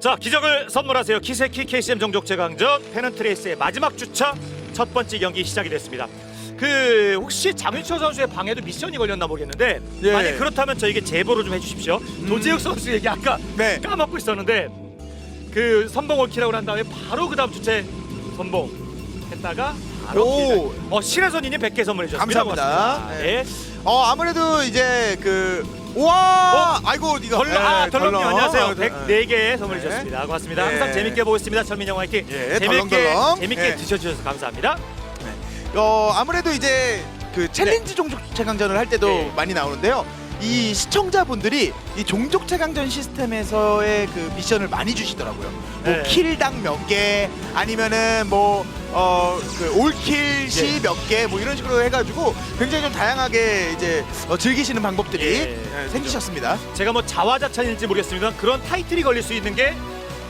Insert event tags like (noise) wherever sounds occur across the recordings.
자 기적을 선물하세요 키세키 KCM 정족 최강전 페넌트레이스의 마지막 주차 첫 번째 경기 시작이 됐습니다. 그 혹시 장윤철 선수의 방에도 미션이 걸렸나 모르겠는데 예. 만약 그렇다면 저에게 제보를 좀 해주십시오. 도재욱 선수 얘기 아까 네. 까먹고 있었는데 그 선봉 올키라고 한 다음에 바로 그 다음 주체 선봉 했다가 바로 오. 어 신혜선이님 100개 선물해 주셨습니다. 감사합니다. 네. 예. 어 아무래도 이제 그우 와 아이고 네가 덜, 아, 예, 덜렁님 덜렁. 안녕하세요. 어, 104개 선물해 네. 주셨습니다. 고맙습니다. 네. 항상 재밌게 보고 있습니다. 철민 영 화이팅. 예, 재밌게 덜렁덜렁. 재밌게 예. 드셔주셔서 감사합니다. 어 아무래도 이제 그 챌린지 종족 최강전을 할 때도 네. 많이 나오는데요. 이 시청자분들이 이 종족 최강전 시스템에서의 그 미션을 많이 주시더라고요. 네. 뭐 킬당 몇 개, 아니면은 뭐 어 그 올킬 시 네. 몇 개, 뭐 이런 식으로 해가지고 굉장히 좀 다양하게 이제 어, 즐기시는 방법들이 예. 예, 생기셨습니다. 제가 뭐 자화자찬일지 모르겠습니다. 그런 타이틀이 걸릴 수 있는 게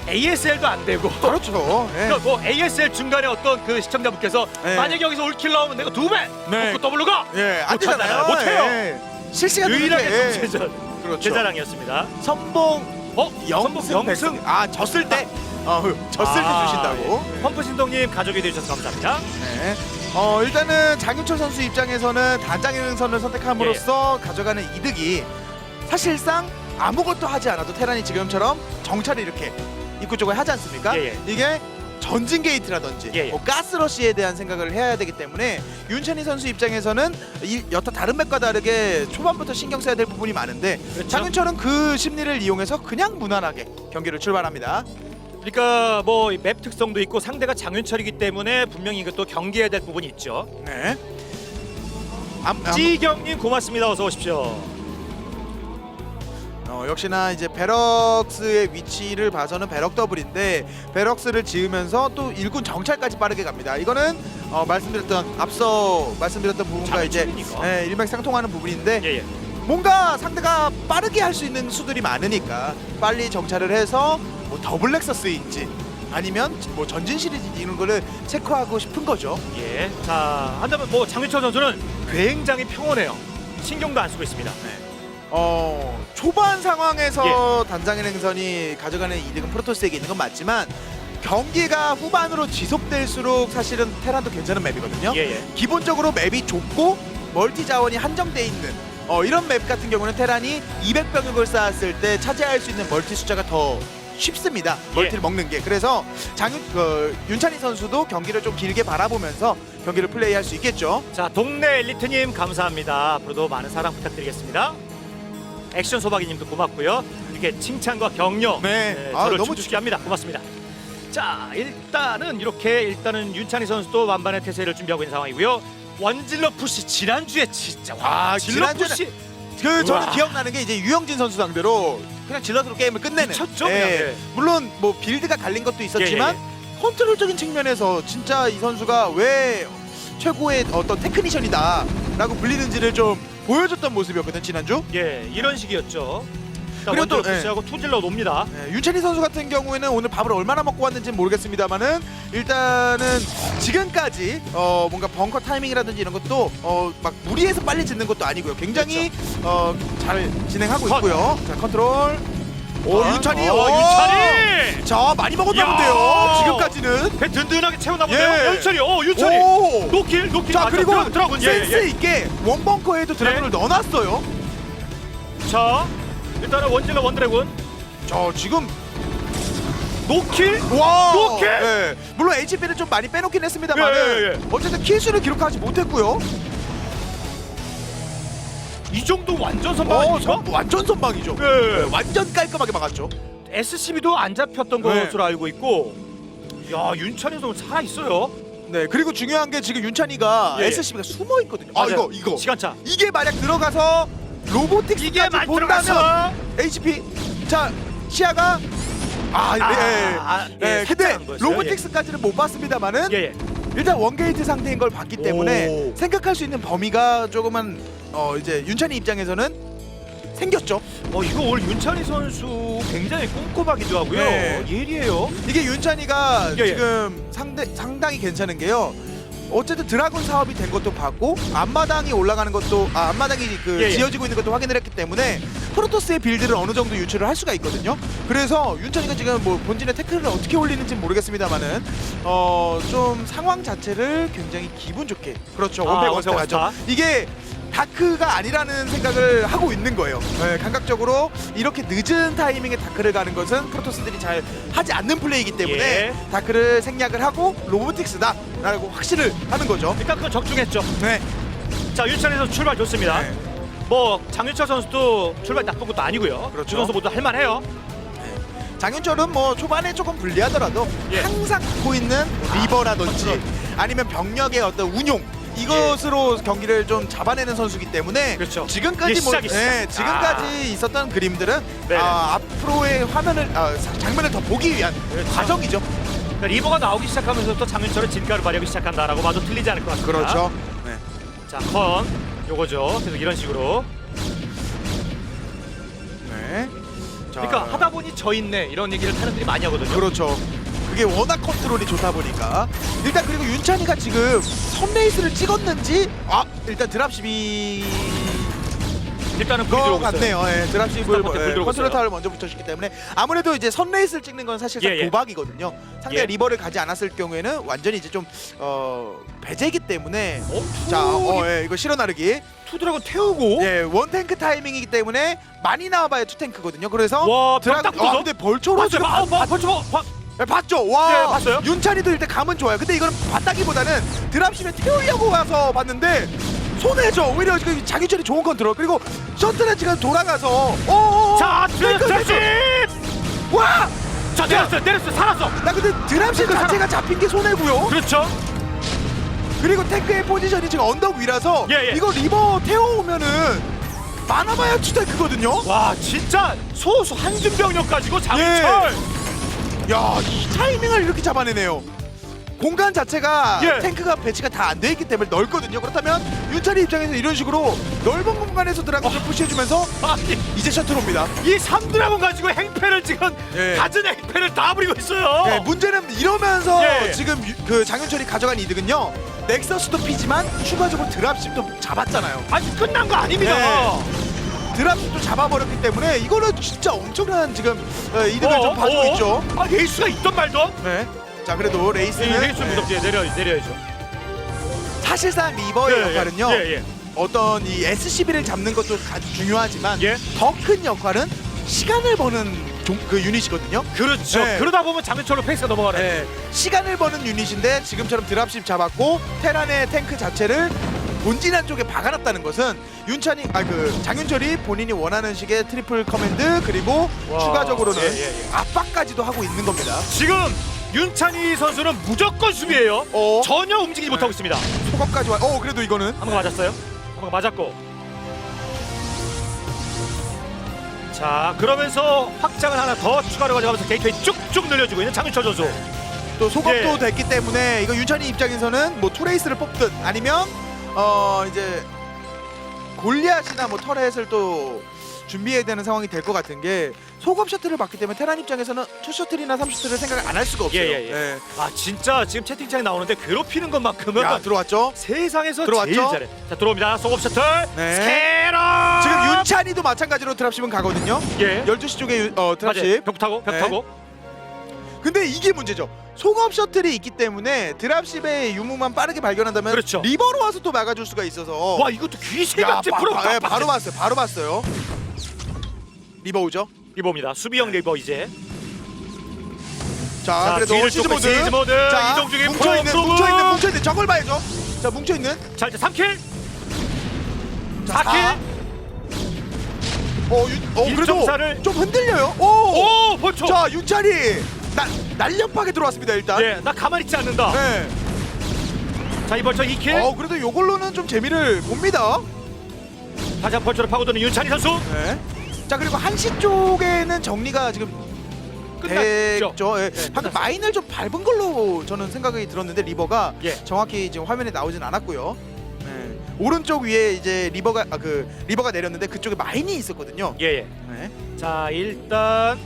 ASL도 안 되고. 그렇죠. 예. (laughs) 그러니까 뭐 ASL 중간에 어떤 그 시청자분께서 네. 만약에 여기서 올킬 나오면 내가 두 배, 네. 먹고 더블로 가. 예, 안. 되잖아요. 못해요. 예. 실시간 유일하게 예. 정체전 그렇죠. 제 자랑이었습니다. 선봉 어? 영승 선봉 영승. 아 졌을 때 어, 졌을 아, 때 주신다고. 예. 펌프 신동님 가족이 되셔서 감사합니다. 네. 어 일단은 장윤철 선수 입장에서는 단장선을 선택함으로써 예. 가져가는 이득이 사실상 아무것도 하지 않아도 테란이 지금처럼 정찰을 이렇게 입구 쪽을 하지 않습니까? 예, 예. 이게 전진 게이트라든지 예, 예. 뭐 가스러시에 대한 생각을 해야 되기 때문에 윤찬희 선수 입장에서는 이, 여타 다른 맵과 다르게 초반부터 신경 써야 될 부분이 많은데 그렇죠. 장윤철은 그 심리를 이용해서 그냥 무난하게 경기를 출발합니다. 그러니까 뭐 맵 특성도 있고 상대가 장윤철이기 때문에 분명히 이것도 경계해야 될 부분이 있죠. 네. 암, 암- 찌경님 고맙습니다. 어서 오십시오. 어, 역시나 이제 베럭스의 위치를 봐서는 베럭 더블인데 베럭스를 지으면서 또 일군 정찰까지 빠르게 갑니다. 이거는 어, 말씀드렸던 앞서 말씀드렸던 부분과 이제. 예, 일맥상통하는 부분인데 예 예. 뭔가 상대가 빠르게 할 수 있는 수들이 많으니까 빨리 정찰을 해서 뭐 더블 렉서스인지 아니면 뭐 전진 시리즈인지 이런 거를 체크하고 싶은 거죠. 예. 자 한다면 뭐 장윤철 선수는 굉장히 평온해요. 신경도 안 쓰고 있습니다. 어 초반 상황에서 단장의 행선이 가져가는 이득은 프로토스에게 있는 건 맞지만 경기가 후반으로 지속될수록 사실은 테란도 괜찮은 맵이거든요. 예 예. 기본적으로 맵이 좁고 멀티 자원이 한정돼 있는 어, 이런 맵 같은 경우는 테란이 200병력을 쌓았을 때 차지할 수 있는 멀티 숫자가 더 쉽습니다. 멀티를 예. 먹는 게 그래서 장윤 그, 윤찬희 선수도 경기를 좀 길게 바라보면서 경기를 플레이할 수 있겠죠. 자 동네 엘리트님 감사합니다. 앞으로도 많은 사랑 부탁드리겠습니다. 액션 소박이님도 고맙고요. 이렇게 칭찬과 격려 네. 예, 아, 저를 너무 춤추게 합니다. 고맙습니다. 자 일단은 이렇게 일단은 윤찬희 선수도 완반의 태세를 준비하고 있는 상황이고요. 원질러 푸시 지난주에 진짜 와 아, 질러 지난주에는- 푸시 그 저는 우와. 기억나는 게 이제 유영진 선수 상대로 그냥 질럿으로 게임을 끝내는. 미쳤죠, 예. 그냥, 예. 물론 뭐 빌드가 갈린 것도 있었지만 예, 컨트롤적인 측면에서 진짜 이 선수가 왜 최고의 어떤 테크니션이다라고 불리는지를 좀 보여줬던 모습이었거든 지난주. 예 이런 식이었죠. 자, 그리고 또, 예. 푸시하고 투질러 놉니다. 예, 윤찬희 선수 같은 경우에는 오늘 밥을 얼마나 먹고 왔는지 는 모르겠습니다만은 일단은 지금까지 어 뭔가 벙커 타이밍이라든지 이런 것도 어 막 무리해서 빨리 짓는 것도 아니고요. 굉장히 어 잘 진행하고 컷. 있고요. 자 컨트롤. 오 아, 윤찬이. 어, 오! 윤찬이 자 많이 먹었나 야! 본데요. 지금까지는. 배 든든하게 채우나 본데요. 예. 윤철이 어 윤철이 오. 노킬 노킬 자 맞아, 그리고 드라군, 드라군 예, 센스 예. 있게 원벙커에도 드래곤을 넣어놨어요. 자 일단은 원질러 원드래곤 저 지금 노킬 와 노킬! 예. 물론 HP를 좀 많이 빼놓긴 했습니다만 예, 예, 예. 어쨌든 킬수를 기록하지 못했고요. 이 정도 완전 선방 어, 아닙니까? 선- 완전 선방이죠. 예. 예, 완전 깔끔하게 막았죠. SCB도 안 잡혔던 네. 것으로 알고 있고 야 윤찬이 선수 살아 있어요. 네 그리고 중요한 게 지금 윤찬이가 예, 예. SCB가 숨어 있거든요. 아 이거 이거 시간차 이게 만약 들어가서 로보틱스까지 이게 많이 본다면 들어갔어. HP 자 시야가 아, 네, 아, 예. 아, 예, 네, 살짝 근데. 로보틱스까지는 못 봤습니다만은 예예. 일단 원게이트 상태인 걸 봤기 때문에 오. 생각할 수 있는 범위가 조금은 어 이제 윤찬이 입장에서는 생겼죠. 어 이거 오늘 윤찬이 선수 굉장히 꼼꼼하기도 하고요. 네. 예리해요. 이게 윤찬이가 예, 예. 지금 상대 상당히 괜찮은 게요. 어쨌든 드라군 사업이 된 것도 봤고 앞마당이 올라가는 것도 아 앞마당이 그 예, 예. 지어지고 있는 것도 확인을 했기 때문에 프로토스의 빌드를 어느 정도 유출을 할 수가 있거든요. 그래서 윤찬이가 지금 뭐 본진의 태클을 어떻게 올리는지 는 모르겠습니다만은 어 좀 상황 자체를 굉장히 기분 좋게 그렇죠 아, 원팩 원팩. 이게 다크가 아니라는 생각을 하고 있는 거예요. 네, 감각적으로 이렇게 늦은 타이밍에 다크를 가는 것은 프로토스들이 잘 하지 않는 플레이이기 때문에 예. 다크를 생략을 하고 로보틱스다라고 확신을 하는 거죠. 일단 그건 적중했죠. 네. 자 선수 출발 좋습니다. 네. 뭐 장윤철 선수도 출발 나쁜 것도 아니고요. 그렇죠. 두 선수 모두 할만해요. 장윤철은 뭐 초반에 조금 불리하더라도 예. 항상 갖고 있는 리버라든지 아 니면 병력의 어떤 운용 이것으로 경기를 좀 잡아내는 선수이기 때문에 그렇죠. 지금까지 이게 뭐 시작이 시작. 네, 지금까지 있었던 그림들은 네네. 아, 앞으로의 화면을 아, 사- 장면을 더 보기 위한 그렇죠. 과정이죠. 그러니까 리버가 나오기 시작하면서부터 장윤철은 진가를 발휘하기 시작한다라고 봐도 틀리지 않을 것 같습니다. 그렇죠. 네. 자, 컨 요거죠. 계속 이런 식으로. 네. 자, 그러니까 하다 보니 저 있네 이런 얘기를 타는들이 많이 하거든요. 그렇죠. 그게 워낙 컨트롤이 좋다 보니까 일단 그리고 윤찬이가 지금 선레이스를 찍었는지 아 일단 드랍십이 일단은 불이 거 들어오고 있어요. 같네요. 예, 드랍십을 불 예, 들어오고 컨트롤 있어요. 타워를 먼저 붙여주기 때문에 아무래도 이제 선레이스를 찍는 건 사실상 예, 예. 도박이거든요. 상대 가 예. 리버를 가지 않았을 경우에는 완전히 이제 좀 어, 배제이기 때문에 어, 자, 투, 어, 예, 이거 실어 나르기. 투드라곤 태우고 예, 원 탱크 타이밍이기 때문에 많이 나와봐야 투 탱크거든요. 그래서 와, 드라곤 딱 아, 붙어서 근데 벌초로. 지금 아, 봐, 벌써 봐. 네, 봤죠? 와 네, 봤어요. 윤찬이도 일단 감은 좋아요 근데 이거는 봤다기보다는 드랍십에 태우려고 와서 봤는데 손해죠 오히려 지금 장윤철이 좋은 컨트롤 그리고 셔틀에 지금 돌아가서 어어어 자, 탱크, 드랍십! 탱크. 와! 자, 내렸어요. 내렸어요. 살았어. 나 근데 드랍십 탱크 자체가 잡힌 게 손해고요 그렇죠. 그리고 탱크의 포지션이 지금 언덕 위라서 예, 예. 이거 리버 태워오면은 많아봐야 투탱크거든요 와, 진짜 소수 한준 병력 가지고 장윤철. 야이 타이밍을 이렇게 잡아내네요 공간 자체가 예. 탱크가 배치가 다 안 돼 있기 때문에 넓거든요 그렇다면 윤철이 입장에서 이런 식으로 넓은 공간에서 드라곤을 어. 푸시해주면서 (laughs) 아니, 이제 셔틀 옵니다 이 삼드라곤 가지고 행패를 지금 예. 갖은 행패를 다 부리고 있어요. 네, 문제는 이러면서 예. 지금 유- 그 장윤철이 가져간 이득은요 넥서스도 피지만 추가적으로 드랍십도 잡았잖아요 아직 끝난 거 아닙니다. 네. 드랍십도 잡아버렸기 때문에 이거는 진짜 엄청난 지금 어, 이득을 좀 봐주고 있죠 아, 레이스가 있던 말던. 네. 자 그래도 레이스는 네, 레이스 네, 무섭게 내려 내려야죠. 사실상 리버의 예, 예. 역할은요 예, 예. 어떤 이 SCB를 잡는 것도 아주 중요하지만 예. 더 큰 역할은 시간을 버는 종, 그 유닛이거든요. 그렇죠. 네. 그러다 보면 장윤철로 페이스가 넘어가네. 네. 시간을 버는 유닛인데 지금처럼 드랍십 잡았고 테란의 탱크 자체를 본진 한 쪽에 박아놨다는 것은 윤찬이 아 그 장윤철이 본인이 원하는 식의 트리플 커맨드 그리고 와. 추가적으로는 예, 예, 예. 압박까지도 하고 있는 겁니다. 지금 윤찬희 선수는 무조건 수비예요. 어 전혀 움직이지 못하고 있습니다. 소감까지 와. 어 그래도 이거는 한 번 맞았어요. 한 번 맞았고. 자 그러면서 확장을 하나 더 추가로 가져가면서 게이트웨이 쭉쭉 늘려주고 있는 장윤철 선수. 또 소급도 예. 됐기 때문에 이거 윤찬이 입장에서는 뭐 투레이스를 뽑든 아니면 어 이제 골리앗이나 뭐 터렛을 또 준비해야 되는 상황이 될 것 같은 게 소급 셔틀을 받기 때문에 테란 입장에서는 투 셔틀이나 삼 셔틀을 생각 안할 수가 없어요. 예, 예, 예. 아 진짜 지금 채팅창에 나오는데 괴롭히는 것만큼은 야 들어왔죠. 세상에서 들어왔죠? 제일 잘해. 자 들어옵니다. 소급 셔틀. 네. 스캐러. 지금 윤찬이도 마찬가지로 드랍십은 가거든요. 예. 12시 쪽에 유- 어 맞아요. 드랍십. 벽 타고 벽 네. 타고. 근데 이게 문제죠. 소급 셔틀이 있기 때문에 드랍십의 유무만 빠르게 발견한다면 그렇죠. 리버로 와서 또 막아줄 수가 있어서 와 이것도 귀신 야, 같은 바, 프로. 바, 예, 바로 봤어요. 바로 봤어요. 리버 오죠. 리버입니다. 수비형 리버 이제. 자, 자, 그래도 뒤를 시즈 쫓고 모드. 시즈 모드. 자, 이동 중에 뭉쳐 있는 프로 뭉쳐 있는. 뭉쳐 있는 저걸 봐야죠. 자, 뭉쳐 있는. 자 이제 3킬. 자, 4킬. 어, 윤, 어 그래도 1.4를 좀 흔들려요. 오. 오 벌초. 자, 윤찬이 나 날렵하게 들어왔습니다, 일단. 예, 나 가만히 있지 않는다. 네. 자이 벌초 2킬. 어, 그래도 요걸로는 좀 재미를 봅니다. 다시 한 벌초를 파고드는 윤찬희 선수. 네. 자, 그리고 한시 쪽에는 정리가 지금 끝났죠. 됐죠. 예. 네, 방금 끝났어요. 마인을 좀 밟은 걸로 저는 생각이 들었는데 리버가 예. 정확히 지금 화면에 나오진 않았고요. 네. 오른쪽 위에 이제 리버가 아, 그 리버가 내렸는데 그쪽에 마인이 있었거든요. 예, 예. 네. 자 일단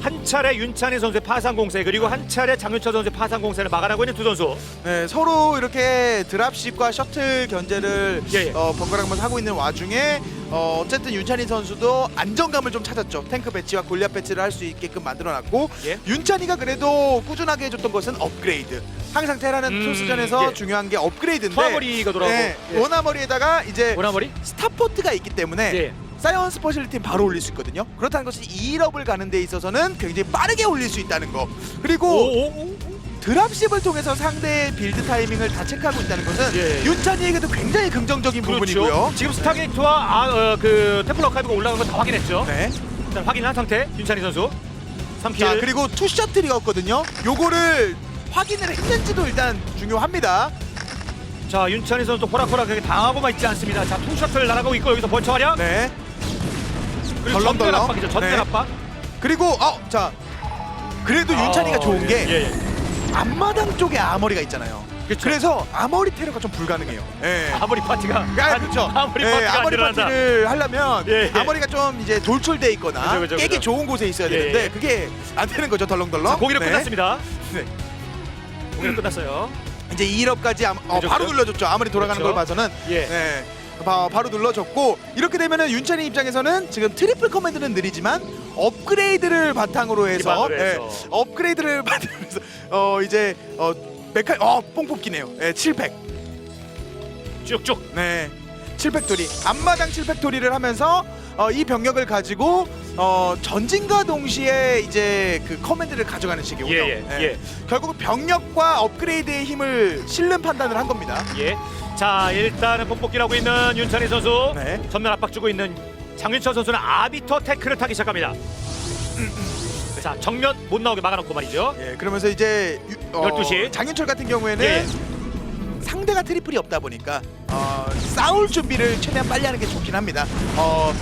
한 차례 윤찬희 선수의 파상 공세 그리고 한 차례 장윤철 선수의 파상 공세를 막아내고 있는 두 선수. 네, 서로 이렇게 드랍십과 셔틀 견제를 예, 예. 어, 번갈아 가면서 하고 있는 와중에 어, 어쨌든 윤찬희 선수도 안정감을 좀 찾았죠. 탱크 배치와 골리앗 배치를 할 수 있게끔 만들어놨고 예. 윤찬이가 그래도 꾸준하게 해줬던 것은 업그레이드. 항상 테라는 음, 투수전에서 예. 중요한 게 업그레이드인데 투하머리가 돌아오고. 네, 예. 원아머리에다가 이제 오나머리? 스타포트가 있기 때문에 예. 사이언스 퍼실리티는 바로 올릴 수 있거든요. 그렇다는 것이 2일업을 가는 데 있어서는 굉장히 빠르게 올릴 수 있다는 거. 그리고. 드랍십을 통해서 상대의 빌드 타이밍을 다 체크하고 있다는 것은 예. 윤찬이에게도 굉장히 긍정적인 부분이고요. 그렇죠. 지금 스타게이트와 아, 어, 그 템플러 카이브가 올라간 거다 확인했죠. 네. 일단 확인한 상태 윤찬희 선수. 3킬. 자 그리고 투 셔틀이었거든요. 요거를 확인을 했는지도 일단 중요합니다. 자 윤찬희 선수 호락호락하게 당하고만 있지 않습니다. 자 투셔틀 날아가고 있고 여기서 벌처 활약. 네. 그리고 전면 덜렁덜렁. 압박이죠. 전면 네. 압박. 그리고 어, 자 그래도 윤찬이가 아, 좋은 예, 게 예, 예. 앞마당 쪽에 아머리가 있잖아요. 그쵸. 그래서 아머리 테러가 좀 불가능해요. 예. 아무리 파티가 아, 그렇죠. 아무리 예, 파티가 안 아머리 일어난다. 파티를 하려면 예, 예. 아머리가 좀 이제 돌출돼 있거나 그죠, 그죠, 깨기 그죠. 좋은 곳에 있어야 예, 되는데 예. 그게 안 되는 거죠 덜렁덜렁. 자, 공기력 네. 끝났습니다. 네. 공기력 끝났어요. 이제 2일업까지 아, 어, 그죠, 바로 그죠. 눌러줬죠. 아무리 돌아가는 그렇죠. 걸 봐서는 예. 네. 바, 바로 눌러줬고 이렇게 되면은 윤찬이 입장에서는 지금 트리플 커맨드는 느리지만 업그레이드를 바탕으로 해서, 기반으로 해서. 예, 업그레이드를 (laughs) 바탕으로 해서 어 이제 어 메카 어뽕 뽑기네요. 예, 7팩. 쭉쭉. 네. 7팩토리. 앞마당 7팩토리를 하면서 어, 이 병력을 가지고 어, 전진과 동시에 이제 그 커맨드를 가져가는 식이군요. 예, 예, 예. 결국 병력과 업그레이드의 힘을 실는 판단을 한 겁니다. 예. 자 일단은 뽕뽑기를 하고 있는 윤찬희 선수. 네. 전면 압박 주고 있는 장윤철 선수는 아비터 태클을 타기 시작합니다. 자 정면 못 나오게 막아놓고 말이죠. 예, 그러면서 이제 유, 어, 12시. 장윤철 같은 경우에는 예. 상대가 트리플이 없다 보니까 어, 싸울 준비를 최대한 빨리 하는 게 좋긴 합니다. 어,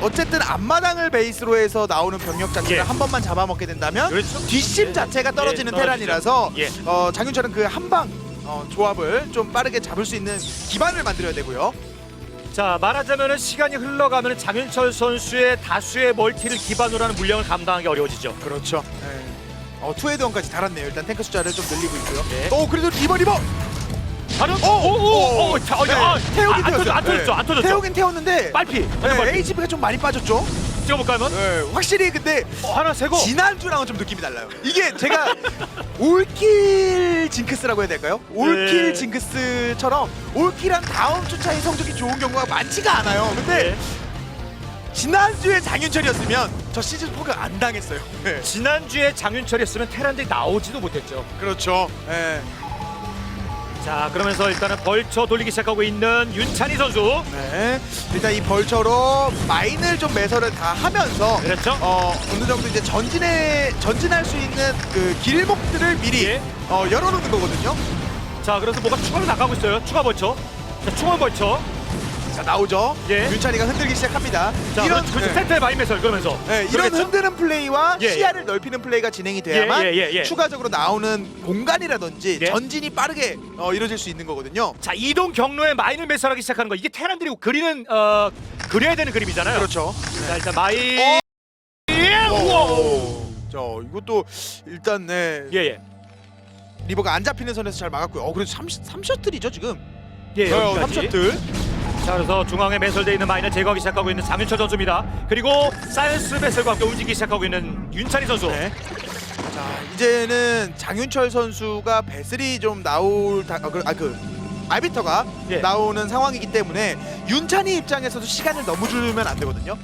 어쨌든 앞마당을 베이스로 해서 나오는 병력 자체를 예. 한 번만 잡아먹게 된다면 그렇죠. 뒷심 예. 자체가 떨어지는 예, 테란이라서 예. 어, 장윤철은 그 한방 어, 조합을 좀 빠르게 잡을 수 있는 기반을 만들어야 되고요. 자 말하자면은 시간이 흘러가면 장윤철 선수의 다수의 멀티를 기반으로 하는 물량을 감당하기 어려워지죠. 그렇죠. 예. 어, 투헤드원까지 달았네요. 일단 탱크 숫자를 좀 늘리고 있고요. 네. 오 그래도 리버 리버 바로 오! 오오오 자, 어, 네. 아, 태우긴. 태웠어요. 안 터졌죠. 네. 안 터졌죠. 태우긴 태웠는데 빨피. 네, 빨피. HP가 좀 많이 빠졌죠. 찍어볼까요, 한번? 네, 확실히 근데 어, 하나 세고. 지난주랑은 좀 느낌이 달라요. 이게 제가 올킬 징크스라고 해야 될까요? 올킬 네. 징크스처럼 올킬한 다음 주차의 성적이 좋은 경우가 많지가 않아요. 근데 네. 지난주에 장윤철이었으면 저 시즌 포격 안 당했어요. 네. 지난주에 장윤철이었으면 테란들이 나오지도 못했죠. 그렇죠. 네. 자 그러면서 일단은 벌쳐 돌리기 시작하고 있는 윤찬희 선수. 네. 일단 이 벌처로 마인을 좀 매설을 다 하면서 그렇죠. 어 어느 정도 이제 전진에 전진할 수 있는 그 길목들을 미리 예. 어 열어놓는 거거든요. 자 그래서 뭐가 추가로 나가고 있어요. 추가 벌쳐. 자 추가 벌쳐. 자 나오죠. 예. 윤찬이가 흔들기 시작합니다. 자 이런 그렇죠. 네. 센터의 마인매설 그러면서. 네, 이런 그러겠죠? 흔드는 플레이와 예, 예. 시야를 넓히는 플레이가 진행이 돼야만 예, 예, 예. 추가적으로 나오는 공간이라든지 예. 전진이 빠르게 어, 이루어질 수 있는 거거든요. 자 이동 경로에 마인을 매설하기 시작하는 거 이게 테란들이 그리는 어 그려야 되는 그림이잖아요. 그렇죠. 자 일단 마인. 어? 예. 우와. 자 이것도 일단 네 예 예. 리버가 안 잡히는 선에서 잘 막았고요. 어 그래도 3, 삼 셔틀이죠 지금. 예 어, 여기까지. 3셔틀. 자 그래서 중앙에 매설되어 있는 마인을 제거하기 시작하고 있는 장윤철 선수입니다. 그리고 사이언스 매설과 함께 움직이기 시작하고 있는 윤찬희 선수. 네. 자 이제는 장윤철 선수가 배슬이 좀 나올 다, 어, 그, 아, 그 아비터가 예. 나오는 상황이기 때문에 윤찬이 입장에서도 시간을 너무 주면 안 되거든요.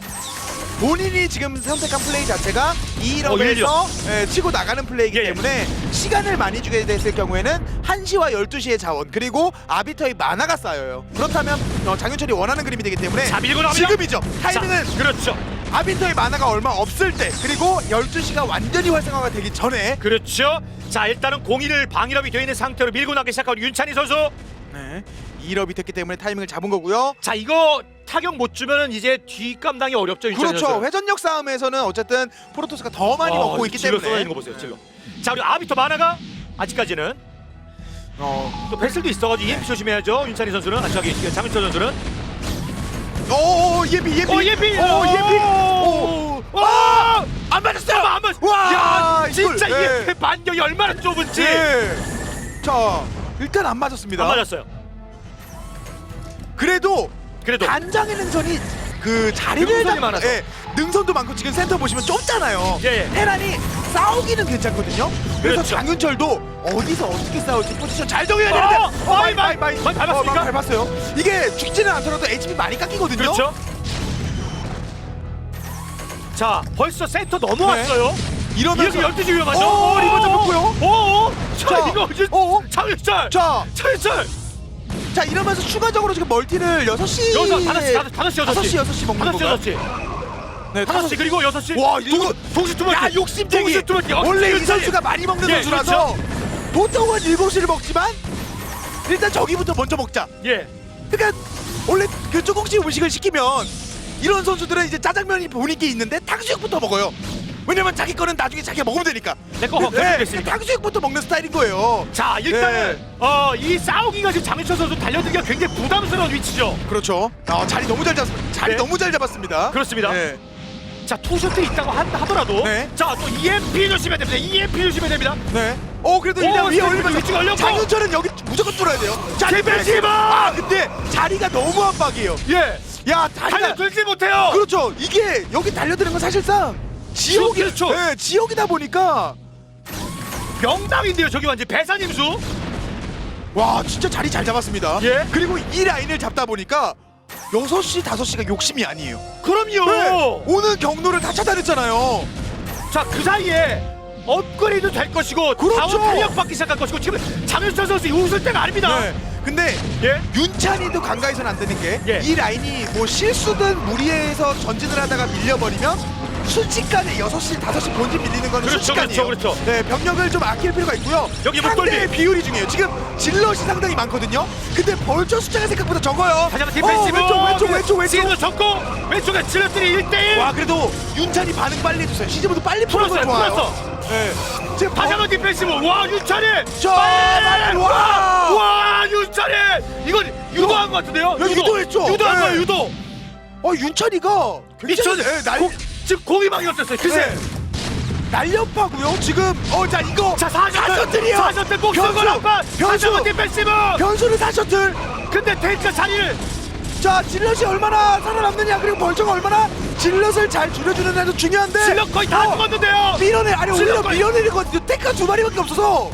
본인이 지금 선택한 플레이 자체가 이 어, 1업에서 예, 치고 나가는 플레이이기 예, 예. 때문에 시간을 많이 주게 됐을 경우에는 1시와 12시의 자원 그리고 아비터의 만화가 쌓여요. 그렇다면 어, 장윤철이 원하는 그림이 되기 때문에 자 밀고. 지금이죠. 타이밍은 자, 그렇죠. 아비터의 만화가 얼마 없을 때 그리고 12시가 완전히 활성화가 되기 전에 그렇죠. 자 일단은 공이를 방일업이 되어 있는 상태로 밀고 나기 시작하고 윤찬희 선수. 네. 2업이 됐기 때문에 타이밍을 잡은 거고요. 자 이거 타격 못 주면은 이제 뒷감당이 어렵죠. 그렇죠. 선수. 회전력 싸움에서는 어쨌든 프로토스가 더 많이 와, 먹고 있기 질러 때문에 쏟아지는 거 보세요. 질러. 자 그리고 아비터 만화가 아직까지는 어. 또 패슬도 있어가지고 EMP 조심해야죠. 윤찬희 선수는 아 저기 장윤철 선수는. 오, 예비 예비. 어 예비. 오, 예비. 오. 오. 와! 안 맞았어요. 안 맞. 와, 야, 이걸, 진짜 네. 이게 반경이 얼마나 좁은지. 네. 자, 일단 안 맞았습니다. 안 맞았어요. 그래도 그래도 단장의 능선이 그 자리를 능선이 잡- 많아서. 예, 능선도 많고 지금 센터 보시면 좁잖아요. 예, 예. 테란이 싸우기는 괜찮거든요. 그래서 그렇죠. 장윤철도 어디서 어떻게 싸울지 포지션 잘 정해야 어, 되는데 어, 많이, 많이, 많이 밟았습니까? 어, 많이 밟았어요. 이게 죽지는 않더라도 HP 많이 깎이거든요. 그렇죠. 자, 벌써 센터 넘어왔어요. 이러면서 이렇게 12시 위험하죠? 어, 리버 잡혔고요. 오, 자, 자, 이거 이제 어? 장윤철. 자, 장윤철. 자 이러면서 추가적으로 지금 멀티를 6시 여섯, 다섯 시, 다섯, 다섯 시, 여섯 시. 5시 6시 먹는 다섯 시, 건가요? 여섯 시. 네, 다섯 시 그리고 여섯 시. 와, 이거 동시 두 번째. 야 욕심쟁이 동시 두 번째. 원래 이 선수가 많이 먹는 예, 선수라서 보통은 7시를 먹지만 일단 저기부터 먼저 먹자 예. 그러니까 원래 그 조금씩 음식을 시키면 이런 선수들은 이제 짜장면이 본인께 있는데 탕수육부터 먹어요 왜냐면 자기 거는 나중에 자기가 먹으면 되니까 내거 네, 결정됐으니까. 탕수육부터 먹는 스타일인 거예요 자, 일단은 네. 어, 이 싸우기가 지금 장윤철 선수 달려들기가 굉장히 부담스러운 위치죠. 그렇죠 아, 자리 너무 잘 잡았습니다 자리 네. 너무 잘 잡았습니다 그렇습니다. 네. 자, 투셔트 있다고 한, 하더라도 네. 자, 또 EMP 조심해야 됩니다. EMP 조심해야 됩니다. 네. 어 그래도 오, 일단 위에 스테이크 올리면서 위치가 열렸고. 장윤철은 여기 무조건 뚫어야 돼요. 자, 제베시바! 아 근데 자리가 너무 압박이에요. 예. 야 자리가 달려들지 못해요. 그렇죠. 이게 여기 달려드는 건 사실상 지옥이 그렇죠. 네, 지옥이다 보니까 명당인데요. 저기 완전 배산임수. 와 진짜 자리 잘 잡았습니다. 예. 그리고 이 라인을 잡다 보니까 6시, 5시가 욕심이 아니에요. 그럼요. 네. 오늘 경로를 다 차단했잖아요. 자, 그 사이에 업그레이드 될 것이고 그렇죠. 자원 탄력 받기 시작할 것이고 지금 장윤철 선수 웃을 때가 아닙니다. 네. 근데 예. 윤찬이도 간가해서는 안 되는 게이 예. 라인이 뭐 실수든 무리해서 전진을 하다가 밀려버리면 순식간에 6시, 5시 본진 밀리는 거는 그렇죠, 순식간이에요. 그렇죠, 그렇죠. 네, 병력을 좀 아낄 필요가 있고요. 여기 상대의. 비율이 중요해요. 지금 질럿이 상당히 많거든요. 근데 벌처 숫자가 생각보다 적어요. 다시 한번 어, 디펜시브. 왼쪽, 왼쪽, 왼쪽, 왼쪽. 시즌 적고 왼쪽에 질럿들이 1대1. 와, 그래도 윤찬이 반응 빨리 해주세요. 시즈모도 빨리 푸는 거 풀었어요, 좋아요. 풀었어. 네. 지금 다시 버- 한번 디펜시브. 와, 윤찬이. 저, 빨리! 와! 와, 윤찬이. 이건 유도한 것 같은데요? 여기 유도했죠? 유도한 네. 거예요, 유도. 어, 윤찬이가 미쳤. 네, 날, 고, 지금 공이 어땠어요? 글쎄. 네. 날렵하고요. 지금 어, 자 이거 자, 사셔틀. 사셔틀이요. 사셔틀 꼭쓰고 변수, 한번. 변수. 변수. 디펜시브. 변수는 사셔틀. 근데 테이크가 자리를 자 질럿이 얼마나 살아남느냐 그리고 벌처가 얼마나 질럿을 잘 줄여주느냐도 중요한데 질럿 거의 다 죽었는데요. 밀어내 아니 오히려 질럿 거의- 밀어내리거든요 테크가 두 마리밖에 없어서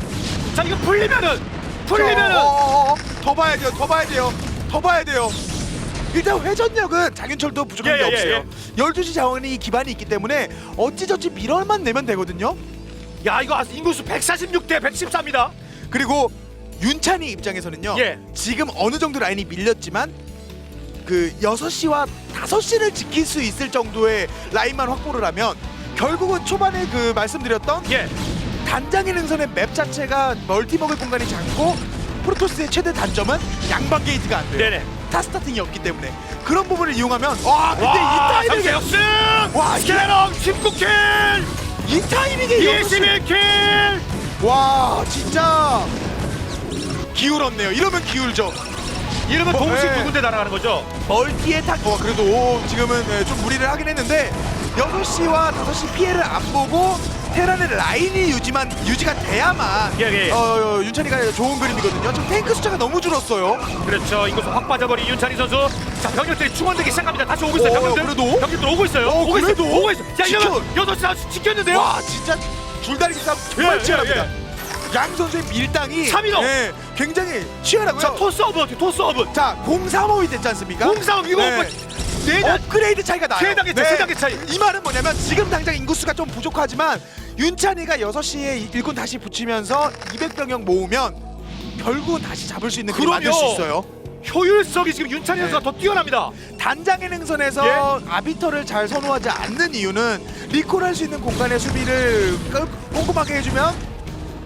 자, 이거 풀리면은 풀리면은 어, 어, 어, 더 봐야 돼요 더 봐야 돼요 더 봐야 돼요 일단 회전력은 장윤철도 부족한 예, 게 예, 없어요 예. 12시 자원이 기반이 있기 때문에 어찌저찌 밀어만 내면 되거든요 야, 이거 인구수 146 대 114입니다. 그리고 윤찬이 입장에서는요 예. 지금 어느 정도 라인이 밀렸지만 그 6시와 5시를 지킬 수 있을 정도의 라인만 확보를 하면 결국은 초반에 그 말씀드렸던 예. 단장의 능선의 맵 자체가 멀티 먹을 공간이 작고 프로토스의 최대 단점은 양방 게이트가 안 돼요. 네네. 타 스타팅이 없기 때문에 그런 부분을 이용하면 와 근데 와, 이 타이밍에 역승! 와, 스케롱 19킬! 이 타이밍에 6시 21킬! 와 진짜 기울었네요. 이러면 기울죠. 이러면 뭐, 동시 예. 두 군데 날아가는 거죠? 멀티에 타. 어 그래도 지금은 네, 좀 무리를 하긴 했는데 6시와 5시 피해를 안 보고 테란의 라인이 유지만 유지가 돼야만 예, 예. 어, 어, 윤찬이가 좋은 그림이거든요. 지금 탱크 숫자가 너무 줄었어요. 그렇죠. 인구수 확 빠져버린 윤찬희 선수. 자, 병력들이 충원되기 시작합니다. 다시 오고 있어요. 오, 병력들. 그래도? 병력들 오고 있어요. 어, 오고 그래도? 있어요. 오고 있어요. 자, 지켜. 이러면 여섯 시 지켰는데요? 와 진짜 줄다리기 싸움 예, 정말 예, 치열합니다. 양 선수의 밀당이. 예, 굉장히 치열하고요. 자, 토스업은 어떻게 토스업은? 자 035이 됐지 않습니까? 공사업 이거 네. 뭐네 단. 업그레이드 차이가 나요. 세 단계 차이, 세 단계 차이. 이 말은 뭐냐면 지금 당장 인구수가 좀 부족하지만 윤찬이가 6시에 일꾼 다시 붙이면서 200병력 모으면 결국은 다시 잡을 수 있는 그림 그럼요. 만들 수 있어요. 효율성이 지금 선수가 네. 더 뛰어납니다. 단장의 능선에서 예? 아비터를 잘 선호하지 않는 이유는 리콜할 수 있는 공간의 수비를 깔- 꼼꼼하게 해주면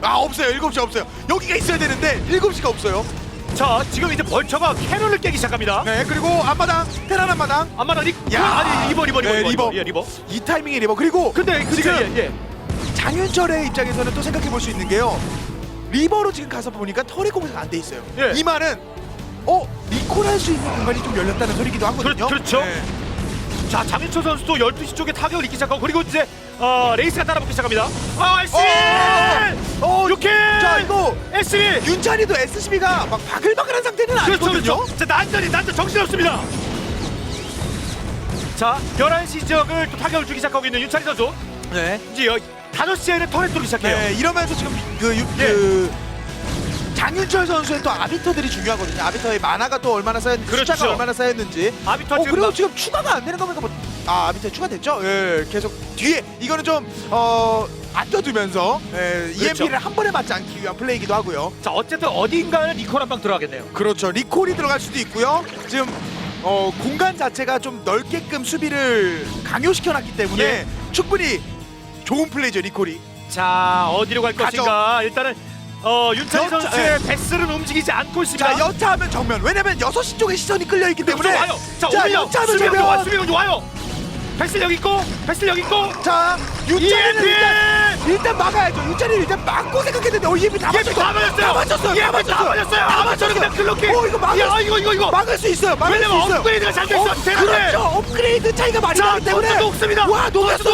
아 없어요 7시 없어요 여기가 있어야 되는데 7시가 없어요 자, 지금 이제 벌처가 캐논을 깨기 시작합니다. 네 그리고 앞마당 테란 앞마당 아마도 리, 야. 아니 리버 리버 리버 네, 리버, 리버. 예, 리버. 이 타이밍에 리버 그리고 근데 그 지금 지금 예, 예. 장윤철의 입장에서는 또 생각해 볼 수 있는 게요. 리버로 지금 가서 보니까 털이 공사가 안 돼 있어요. 예. 이 말은 어 리콜할 수 있는 공간이 좀 열렸다는 소리기도 하거든요. 그렇- 그렇죠. 네. 자 장윤철 선수도 12시 쪽에 타격을 입기 시작하고 그리고 이제 어, 레이스가 따라붙기 시작합니다. 아, SB! 어, 육킬! 자 이거 SB! 윤찬이도 SCB가 막 바글바글한 상태는 그렇죠, 아니거든요. 그렇죠. 자, 난전이 난전 정신없습니다. 자, 11시 지역을 또 타격을 주기 시작하고 있는 윤찬희 선수. 네. 이제 여, 5시에는 터렛 들기 시작해요. 네, 이러면서 지금 그, 유, 예. 그 장윤철 선수의 또 아비터들이 중요하거든요. 아비터의 만화가 또 얼마나 쌓였는지, 그렇죠. 숫자가 얼마나 쌓였는지. 아비터 어, 지금 그리고 막- 지금 추가가 안 되는 겁니까? 뭐, 아, 아비터 추가됐죠? 예, 계속 뒤에 이거는 좀 어, 아껴두면서 예, 그렇죠. EMP를 한 번에 맞지 않기 위한 플레이이기도 하고요. 자, 어쨌든 어딘가는 리콜 한 방 들어가겠네요. 그렇죠. 리콜이 들어갈 수도 있고요. 지금 어, 공간 자체가 좀 넓게끔 수비를 강요시켜놨기 때문에 예. 충분히 좋은 플레이죠, 리콜이. 자, 어디로 갈 가죠. 것인가? 일단은 어, 윤찬희 여차- 선수의 베스는 움직이지 않고 있습니다. 자, 여차하면 정면. 왜냐면 6시 쪽에 시선이 끌려 있기 때문에. 좀 와요. 자, 자, 수비군이 와, 정면. 수비군이 와요. 베스 여기 있고, 베스 여기 있고. 자, 윤찬이는 EMP! 일단, 일단 막아야죠. 윤찬이는 일단 막고 생각했는데, 어, EMP 다 맞췄어. 다 맞았어요. 다 맞췄어요. 다 맞췄어요. 다 맞았어요. 다 아마추어는 그냥 클로킹. 어, 이거 막을, 야, 이거 이거 이거. 막을 수 있어요. 막을 수 왜냐면 있어요. 업그레이드가 잘 됐어. 어. 그렇죠. 업그레이드 차이가 많이 자, 나기 때문에. 더 녹습니다. 와.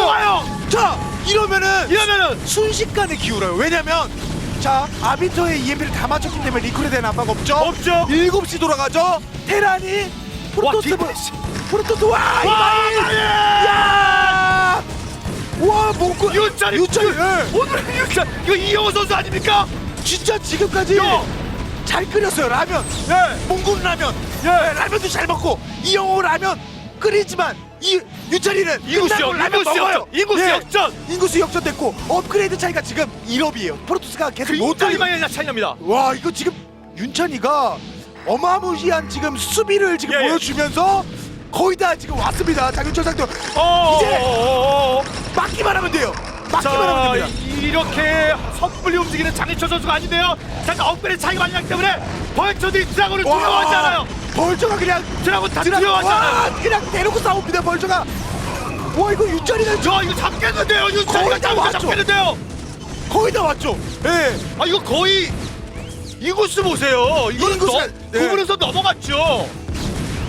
와요. 자, 이러면은. 이러면은 순식간에 기울어요. 왜냐면 자 아비터의 EMP를 다 맞췄기 때문에 리콜에 대한 압박 없죠. 없죠. 7시 돌아가죠. 테란이 프로토스 뒷발치. 프로토스 와 와! 야! 와 몽구. 윤찬이 예. 오늘 윤찬 이거 이영호 선수 아닙니까? 진짜 지금까지 야! 잘 끓였어요 라면. 예. 몽군 라면. 예. 라면도 잘 먹고 이영호 라면 끓이지만 이 윤찬이는 인구수 끝나고 역, 라면 인구수 먹어요. 역전, 인구수 예. 역전. 인구수 역전됐고 업그레이드 차이가 지금 1업이에요. 프로토스가 계속 못 굉장히 들리고 많이 차이 납니다. 와 이거 지금 윤찬이가 어마무시한 지금 수비를 지금 예, 예. 보여주면서 거의 다 지금 왔습니다. 장윤철 상대 어, 이제- 어, 어, 어. 막기만 하면 돼요. 막기만 하면 자, 됩니다. 이렇게 섣불리 움직이는 장희철 선수가 아닌데요. 자, 업그레이드 차이가 많이 나기 때문에 벌처들이 드라곤을 두려워하지 않아요. 벌저가 그냥 드라곤 다 드라- 두려워하지 와, 않아요. 그냥 대놓고 싸웁니다. 벌저가 와 이거 윤찬이는 저 이거 잡겠는데요. 거의 윤찬이가 다잡 왔죠. 잡겠는데요. 거의 다 왔죠. 예. 아 이거 거의 이구스 보세요. 이거는 인구수가- 너, 네. 구분에서 넘어갔죠.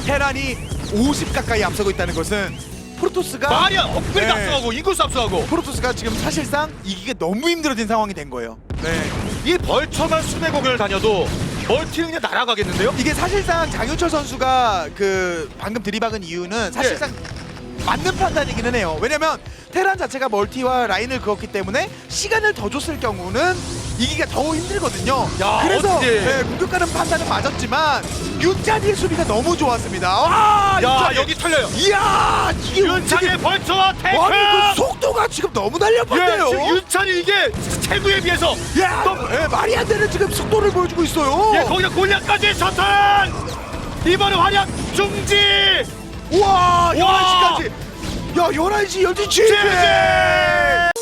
테란이 50 가까이 앞서고 있다는 것은 프로토스가 말이야 업그레이드 네. 앞서가고 인구수 앞서가고 프로토스가 지금 사실상 이기기 너무 힘들어진 상황이 된 거예요. 네. 이 벌처만 수내 공연을 다녀도 멀티는 그냥 날아가겠는데요? 이게 사실상 장윤철 선수가 그 방금 들이박은 이유는 사실상 맞는 판단이기는 해요. 왜냐면 테란 자체가 멀티와 라인을 그었기 때문에 시간을 더 줬을 경우는 이기가 더 힘들거든요. 야, 그래서 어떻게- 네, 공격가는 판단은 맞았지만 윤찬이의 수비가 너무 좋았습니다. 와, 야 윤찬이. 여기 털려요. 이야, 이게 윤찬이의 벌처와 테이크. 와, 그 속도가 지금 너무 예, 날렵한데요. 지금 윤찬이 이게 진짜 최고에 비해서 야, 예, 말이 안 되는 지금 속도를 보여주고 있어요. 예, 거기다 골리앗까지 셔틀 이번에 활약 중지 와, 와! 11시까지. 야, 11시 12시. 제재